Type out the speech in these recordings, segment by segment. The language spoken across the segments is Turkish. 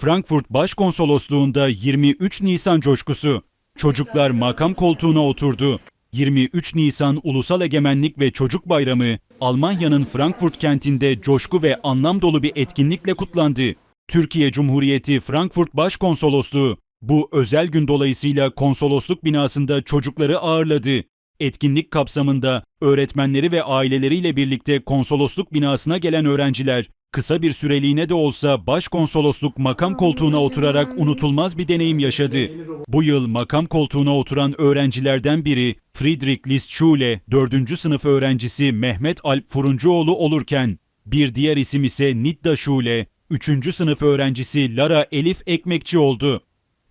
Frankfurt Başkonsolosluğunda 23 Nisan coşkusu. Çocuklar makam koltuğuna oturdu. 23 Nisan Ulusal Egemenlik ve Çocuk Bayramı Almanya'nın Frankfurt kentinde coşku ve anlam dolu bir etkinlikle kutlandı. Türkiye Cumhuriyeti Frankfurt Başkonsolosluğu bu özel gün dolayısıyla konsolosluk binasında çocukları ağırladı. Etkinlik kapsamında öğretmenleri ve aileleriyle birlikte konsolosluk binasına gelen öğrenciler kısa bir süreliğine de olsa başkonsolosluk makam koltuğuna oturarak unutulmaz bir deneyim yaşadı. Bu yıl makam koltuğuna oturan öğrencilerden biri Friedrich List Schule 4. sınıf öğrencisi Mehmet Alp Furuncuoğlu olurken bir diğer isim ise Nidda Schule 3. sınıf öğrencisi Lara Elif Ekmekçi oldu.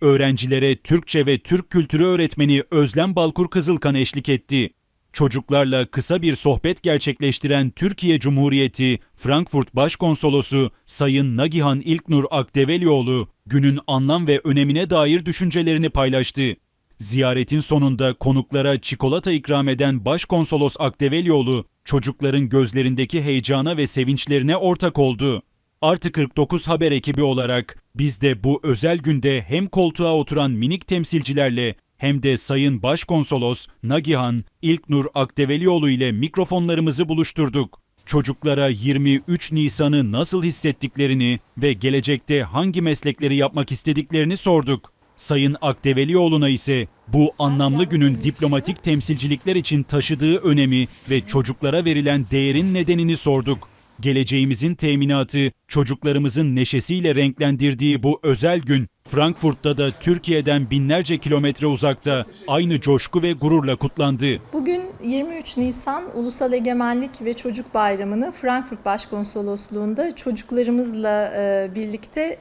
Öğrencilere Türkçe ve Türk kültürü öğretmeni Özlem Balkur Kızılkan eşlik etti. Çocuklarla kısa bir sohbet gerçekleştiren Türkiye Cumhuriyeti Frankfurt Başkonsolosu Sayın Nagihan İlknur Akdevelioğlu günün anlam ve önemine dair düşüncelerini paylaştı. Ziyaretin sonunda konuklara çikolata ikram eden Başkonsolos Akdevelioğlu çocukların gözlerindeki heyecana ve sevinçlerine ortak oldu. Artı 49 haber ekibi olarak biz de bu özel günde hem koltuğa oturan minik temsilcilerle hem de Sayın Başkonsolos Nagihan İlknur Akdevelioğlu ile mikrofonlarımızı buluşturduk. Çocuklara 23 Nisan'ı nasıl hissettiklerini ve gelecekte hangi meslekleri yapmak istediklerini sorduk. Sayın Akdevelioğlu'na ise bu anlamlı günün diplomatik temsilcilikler için taşıdığı önemi ve çocuklara verilen değerin nedenini sorduk. Geleceğimizin teminatı, çocuklarımızın neşesiyle renklendirdiği bu özel gün, Frankfurt'ta da Türkiye'den binlerce kilometre uzakta aynı coşku ve gururla kutlandı. Bugün 23 Nisan Ulusal Egemenlik ve Çocuk Bayramı'nı Frankfurt Başkonsolosluğu'nda çocuklarımızla e, birlikte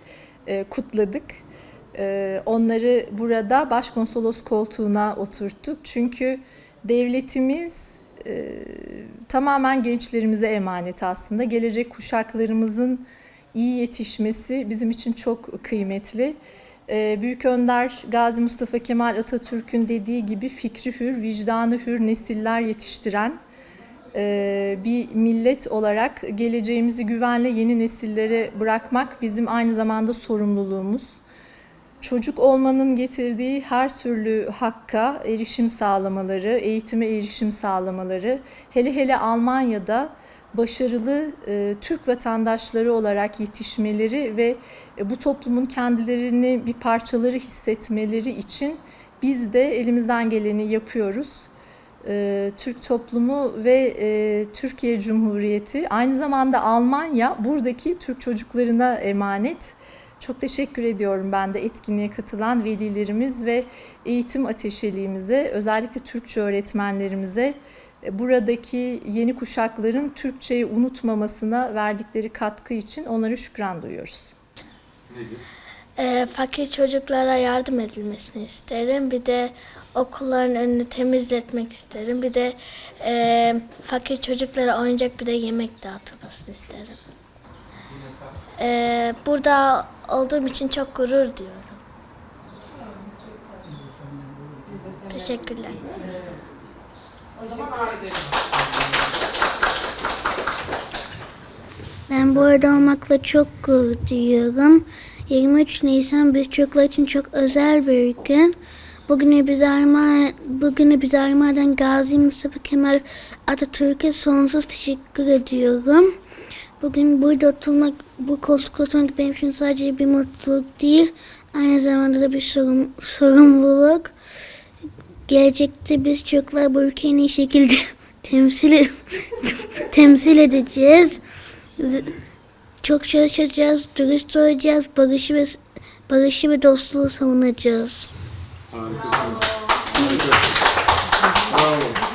e, kutladık. E, Onları burada başkonsolos koltuğuna oturttuk. Çünkü devletimiz tamamen gençlerimize emanet aslında. Gelecek kuşaklarımızın iyi yetişmesi bizim için çok kıymetli. Ee, Büyük Önder Gazi Mustafa Kemal Atatürk'ün dediği gibi fikri hür, vicdanı hür nesiller yetiştiren e, bir millet olarak geleceğimizi güvenle yeni nesillere bırakmak bizim aynı zamanda sorumluluğumuz. Çocuk olmanın getirdiği her türlü hakka erişim sağlamaları, eğitime erişim sağlamaları, hele hele Almanya'da başarılı e, Türk vatandaşları olarak yetişmeleri ve e, bu toplumun kendilerini bir parçaları hissetmeleri için biz de elimizden geleni yapıyoruz. E, Türk toplumu ve e, Türkiye Cumhuriyeti aynı zamanda Almanya buradaki Türk çocuklarına emanet. Çok teşekkür ediyorum ben de etkinliğe katılan velilerimiz ve eğitim ateşeliğimize, özellikle Türkçe öğretmenlerimize buradaki yeni kuşakların Türkçeyi unutmamasına verdikleri katkı için onlara şükran duyuyoruz. Ee, fakir çocuklara yardım edilmesini isterim. Bir de okulların önünü temizletmek isterim. Bir de e, fakir çocuklara oyuncak bir de yemek dağıtılmasını isterim. Ee, burada olduğum için çok gurur duyuyorum. Teşekkürler. Ben burada olmakla çok gurur duyuyorum. 23 Nisan biz çocuklar için çok özel bir gün. Bugünü biz armağan, bugünü biz armağan Gazi Mustafa Kemal Atatürk'e sonsuz teşekkür ediyorum. Bugün burada oturmak, bu koltukta oturmak benim için sadece bir mutluluk değil, aynı zamanda da bir sorum, sorumluluk. Gelecekte biz çocuklar bu ülkeyi en şekilde temsil, temsil edeceğiz. Çok çalışacağız, dürüst olacağız, barışı ve barışı ve dostluğu savunacağız. Harikasınız. Harika. Bravo.